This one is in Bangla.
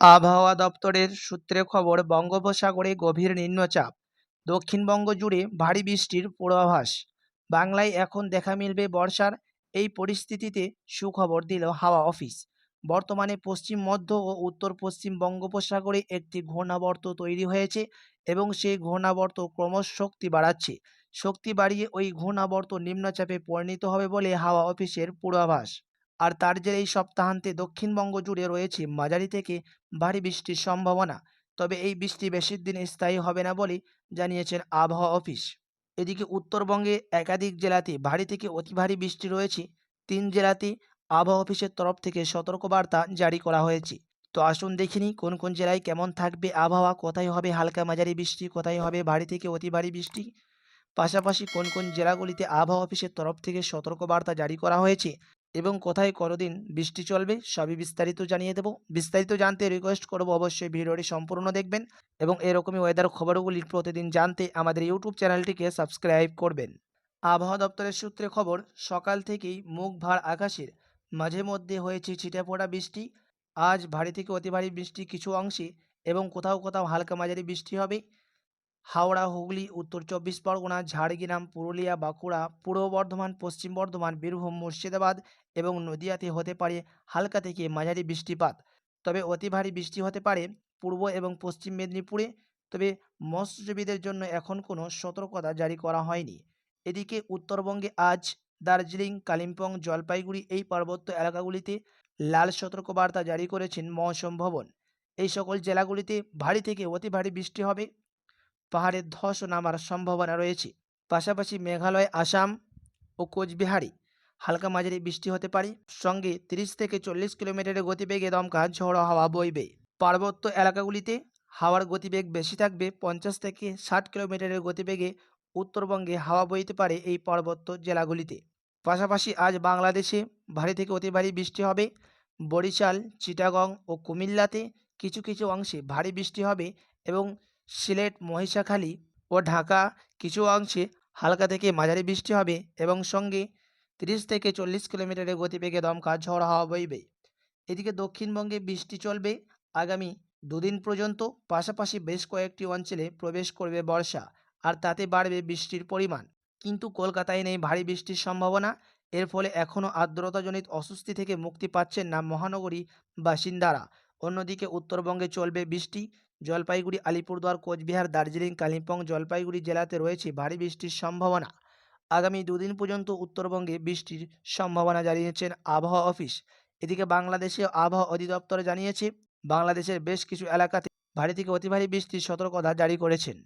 আবহাওয়া দপ্তরের সূত্রে খবর, বঙ্গোপসাগরে গভীর নিম্নচাপ। দক্ষিণবঙ্গ জুড়ে ভারী বৃষ্টির পূর্বাভাস। বাংলায় এখন দেখা মিলবে বর্ষার। এই পরিস্থিতিতে সুখবর দিল হাওয়া অফিস। বর্তমানে পশ্চিম মধ্য ও উত্তর পশ্চিম বঙ্গোপসাগরে একটি ঘূর্ণাবর্ত তৈরি হয়েছে এবং সেই ঘূর্ণাবর্ত ক্রমশ শক্তি বাড়াচ্ছে। শক্তি বাড়িয়ে ওই ঘূর্ণাবর্ত নিম্নচাপে পরিণত হবে বলে হাওয়া অফিসের পূর্বাভাস। আর তার জেরে এই সপ্তাহান্তে দক্ষিণবঙ্গ জুড়ে রয়েছে মাঝারি থেকে ভারী বৃষ্টির সম্ভাবনা, তবে এই বৃষ্টি বেশি দিন স্থায়ী হবে না বলে জানিয়েছেন আবহাওয়া অফিস। এদিকে উত্তরবঙ্গে একাধিক জেলাতে ভারী থেকে অতি ভারী বৃষ্টি রয়েছে, তিন জেলাতে আবহাওয়া অফিসের তরফ থেকে সতর্কবার্তা জারি করা হয়েছে। তো আসুন দেখিনি কোন কোন জেলায় কেমন থাকবে আবহাওয়া, কোথায় হবে হালকা মাঝারি বৃষ্টি, কোথায় হবে ভারী থেকে অতি ভারী বৃষ্টি? পাশাপাশি কোন কোন জেলাগুলিতে আবহাওয়া অফিসের তরফ থেকে সতর্কবার্তা জারি করা হয়েছে? এবং কোথায় কতদিন বৃষ্টি চলবে সবই বিস্তারিত জানিয়ে দেবো। বিস্তারিত জানতে রিকোয়েস্ট করব অবশ্যই ভিডিওটি সম্পূর্ণ দেখবেন এবং এরকমই ওয়েদার খবরগুলি প্রতিদিন জানতে আমাদের ইউটিউব চ্যানেলটিকে সাবস্ক্রাইব করবেন। আবহাওয়া দপ্তরের সূত্রে খবর, সকাল থেকেই মুখ ভার আকাশের মাঝে মধ্যে হয়েছে ছিটে ছিটেফোঁটা বৃষ্টি। আজ ভারী থেকে অতি ভারী বৃষ্টি কিছু অংশে এবং কোথাও কোথাও হালকা মাঝারি বৃষ্টি হবে। হাওড়া, হুগলি, উত্তর চব্বিশ পরগনা, ঝাড়গ্রাম, পুরুলিয়া, বাঁকুড়া, পূর্ব বর্ধমান, পশ্চিম বর্ধমান, বীরভূম, মুর্শিদাবাদ এবং নদিয়াতে হতে পারে হালকা থেকে মাঝারি বৃষ্টিপাত। তবে অতি ভারী বৃষ্টি হতে পারে পূর্ব এবং পশ্চিম মেদিনীপুরে। তবে মৎস্যজীবীদের জন্য এখন কোনো সতর্কতা জারি করা হয়নি। এদিকে উত্তরবঙ্গে আজ দার্জিলিং, কালিম্পং, জলপাইগুড়ি এই পার্বত্য এলাকাগুলিতে লাল সতর্কবার্তা জারি করেছেন মৌসম ভবন। এই সকল জেলাগুলিতে ভারী থেকে অতি ভারী বৃষ্টি হবে। পাহাড়ে ধসও নামার সম্ভাবনা রয়েছে। পাশাপাশি মেঘালয়, আসাম ও কোচবিহারে হালকা মাঝারি বৃষ্টি হতে পারে। সঙ্গে তিরিশ থেকে চল্লিশ কিলোমিটারের গতিবেগে দমকা ঝোড়ো হাওয়া বইবে। পার্বত্য এলাকাগুলিতে হাওয়ার গতিবেগ বেশি থাকবে। পঞ্চাশ থেকে ষাট কিলোমিটারের গতিবেগে উত্তরবঙ্গে হাওয়া বইতে পারে এই পার্বত্য জেলাগুলিতে। পাশাপাশি আজ বাংলাদেশে ভারী থেকে অতি ভারী বৃষ্টি হবে। বরিশাল, চিটাগং ও কুমিল্লাতে কিছু কিছু অংশে ভারী বৃষ্টি হবে এবং সিলেট, মহিষাখালী ও ঢাকা কিছু অংশে হালকা থেকে মাঝারি বৃষ্টি হবে এবং সঙ্গে তিরিশ থেকে চল্লিশ কিলোমিটারের গতিবেগে দমকা ঝড় হাওয়া বইবে। এদিকে দক্ষিণবঙ্গে বৃষ্টি চলবে আগামী দুদিন পর্যন্ত, পাশাপাশি বেশ কয়েকটি অঞ্চলে প্রবেশ করবে বর্ষা আর তাতে বাড়বে বৃষ্টির পরিমাণ। কিন্তু কলকাতায় নেই ভারী বৃষ্টির সম্ভাবনা, এর ফলে এখনও আর্দ্রতাজনিত অস্বস্তি থেকে মুক্তি পাচ্ছেন না মহানগরী বাসিন্দারা। অন্যদিকে উত্তরবঙ্গে চলবে বৃষ্টি জলপাইগুড়ি, আলিপুরদুয়ার, কোচবিহার, দার্জিলিং, কালিম্পং জলপাইগুড়ি জেলাতে রয়েছে ভারী বৃষ্টির সম্ভাবনা। আগামী দুদিন পর্যন্ত উত্তরবঙ্গে বৃষ্টির সম্ভাবনা জানিয়েছেন আবহাওয়া অফিস। এদিকে বাংলাদেশে আবহাওয়া অধিদপ্তর জানিয়েছে, বাংলাদেশের বেশ কিছু এলাকাতে ভারী থেকে অতি ভারী বৃষ্টির সতর্কতা জারি করেছেন।